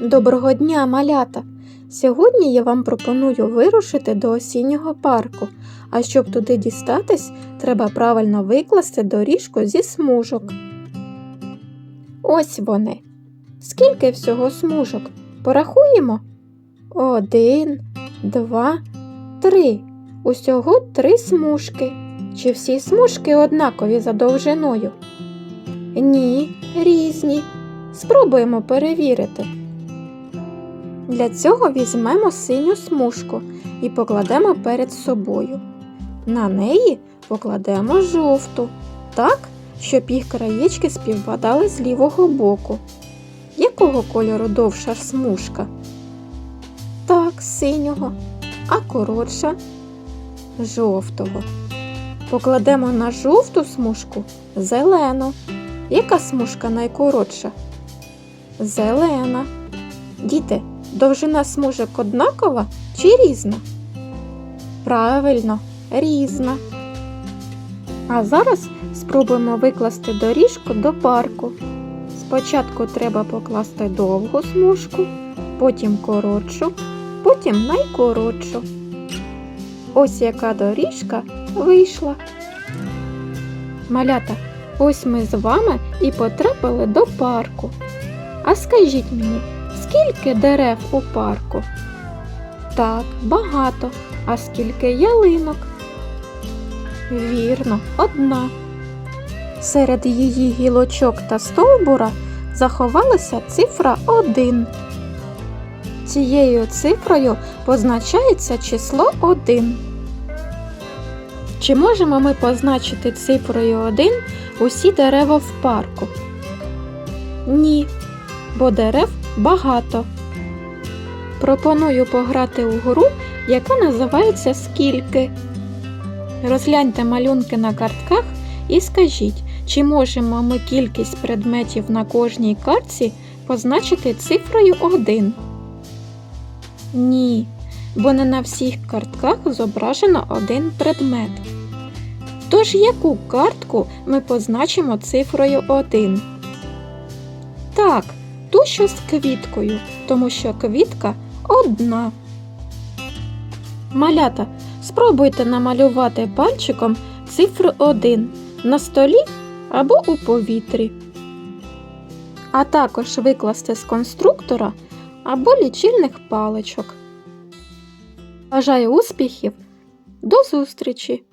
Доброго дня, малята! Сьогодні я вам пропоную вирушити до осіннього парку. А щоб туди дістатись, треба правильно викласти доріжку зі смужок. Ось вони. Скільки всього смужок? Порахуємо? Один, два, три. Усього три смужки. Чи всі смужки однакові за довжиною? Ні, різні. Спробуємо перевірити. Для цього візьмемо синю смужку і покладемо перед собою. На неї покладемо жовту, так, щоб їх краєчки співпадали з лівого боку. Якого кольору довша смужка? Так, синього, а коротша жовтого. Покладемо на жовту смужку зелену. Яка смужка найкоротша? Зелена. Діти, довжина смужок однакова чи різна? Правильно, різна. А зараз спробуємо викласти доріжку до парку. Спочатку треба покласти довгу смужку, потім коротшу, потім найкоротшу. Ось яка доріжка вийшла. Малята, ось ми з вами і потрапили до парку. А скажіть мені, скільки дерев у парку? Так, багато. А скільки ялинок? Вірно, одна. Серед її гілочок та стовбура заховалася цифра 1. Цією цифрою позначається число 1. Чи можемо ми позначити цифрою 1 усі дерева в парку? Ні, бо дерев багато. Пропоную пограти у гру, яка називається Скільки. Розгляньте малюнки на картках і скажіть, чи можемо ми кількість предметів на кожній картці позначити цифрою 1? Ні, бо не на всіх картках зображено один предмет. Тож яку картку ми позначимо цифрою 1? Так, ту, що з квіткою, тому що квітка одна. Малята, спробуйте намалювати пальчиком цифру 1 на столі або у повітрі. А також викласти з конструктора або лічильних паличок. Бажаю успіхів! До зустрічі!